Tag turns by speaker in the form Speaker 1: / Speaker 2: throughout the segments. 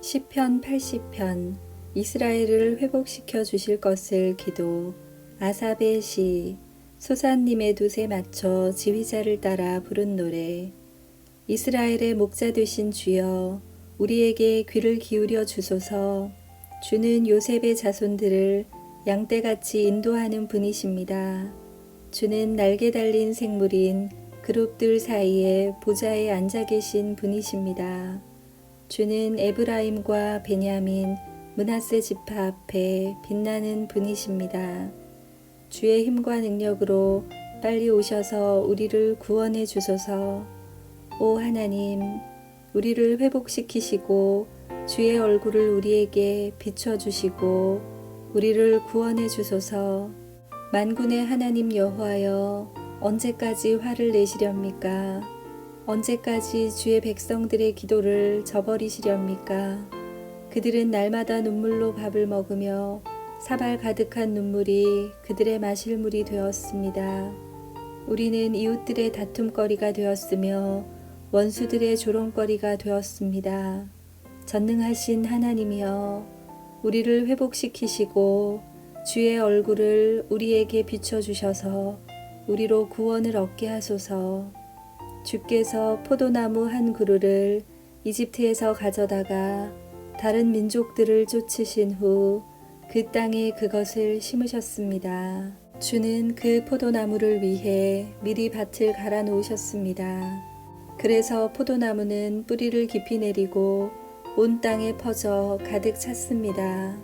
Speaker 1: 시편 80편 이스라엘을 회복시켜 주실 것을 기도 아삽의 시 소사님의 돛에 맞춰 지휘자를 따라 부른 노래 이스라엘의 목자 되신 주여 우리에게 귀를 기울여 주소서 주는 요셉의 자손들을 양떼같이 인도하는 분이십니다. 주는 날개 달린 생물인 그룹들 사이에 보좌에 앉아 계신 분이십니다. 주는 에브라임과 베냐민, 문하세 지파 앞에 빛나는 분이십니다. 주의 힘과 능력으로 빨리 오셔서 우리를 구원해 주소서. 오 하나님, 우리를 회복시키시고 주의 얼굴을 우리에게 비춰 주시고 우리를 구원해 주소서. 만군의 하나님 여호와여, 언제까지 화를 내시렵니까? 언제까지 주의 백성들의 기도를 저버리시렵니까? 그들은 날마다 눈물로 밥을 먹으며 사발 가득한 눈물이 그들의 마실 물이 되었습니다. 우리는 이웃들의 다툼거리가 되었으며 원수들의 조롱거리가 되었습니다. 전능하신 하나님이여, 우리를 회복시키시고 주의 얼굴을 우리에게 비춰주셔서 우리로 구원을 얻게 하소서. 주께서 포도나무 한 그루를 이집트에서 가져다가 다른 민족들을 쫓으신 후 그 땅에 그것을 심으셨습니다. 주는 그 포도나무를 위해 미리 밭을 갈아 놓으셨습니다. 그래서 포도나무는 뿌리를 깊이 내리고 온 땅에 퍼져 가득 찼습니다.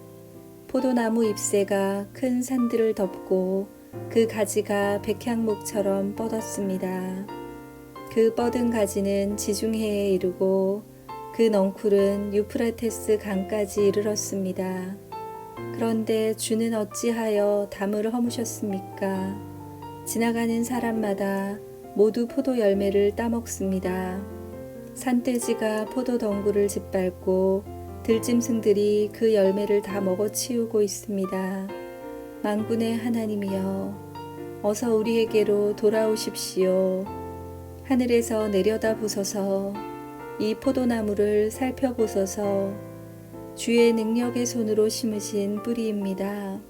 Speaker 1: 포도나무 잎새가 큰 산들을 덮고 그 가지가 백향목처럼 뻗었습니다. 그 뻗은 가지는 지중해에 이르고 그 넝쿨은 유프라테스 강까지 이르렀습니다. 그런데 주는 어찌하여 담을 허무셨습니까? 지나가는 사람마다 모두 포도 열매를 따먹습니다. 산돼지가 포도 덩굴을 짓밟고 들짐승들이 그 열매를 다 먹어치우고 있습니다. 망군의 하나님이여, 어서 우리에게로 돌아오십시오. 하늘에서 내려다 보소서, 이 포도나무를 살펴보소서, 주의 능력의 손으로 심으신 뿌리입니다.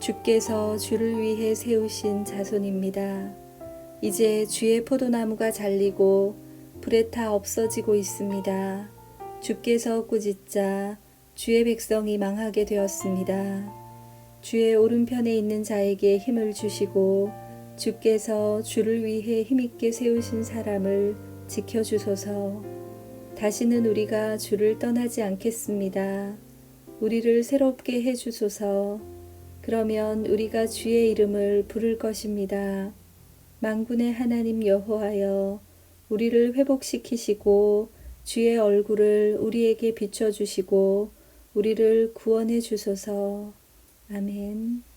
Speaker 1: 주께서 주를 위해 세우신 자손입니다. 이제 주의 포도나무가 잘리고 불에 타 없어지고 있습니다. 주께서 꾸짖자 주의 백성이 망하게 되었습니다. 주의 오른편에 있는 자에게 힘을 주시고 주께서 주를 위해 힘있게 세우신 사람을 지켜주소서. 다시는 우리가 주를 떠나지 않겠습니다. 우리를 새롭게 해주소서. 그러면 우리가 주의 이름을 부를 것입니다. 만군의 하나님 여호하여 우리를 회복시키시고 주의 얼굴을 우리에게 비춰주시고 우리를 구원해 주소서. 아멘.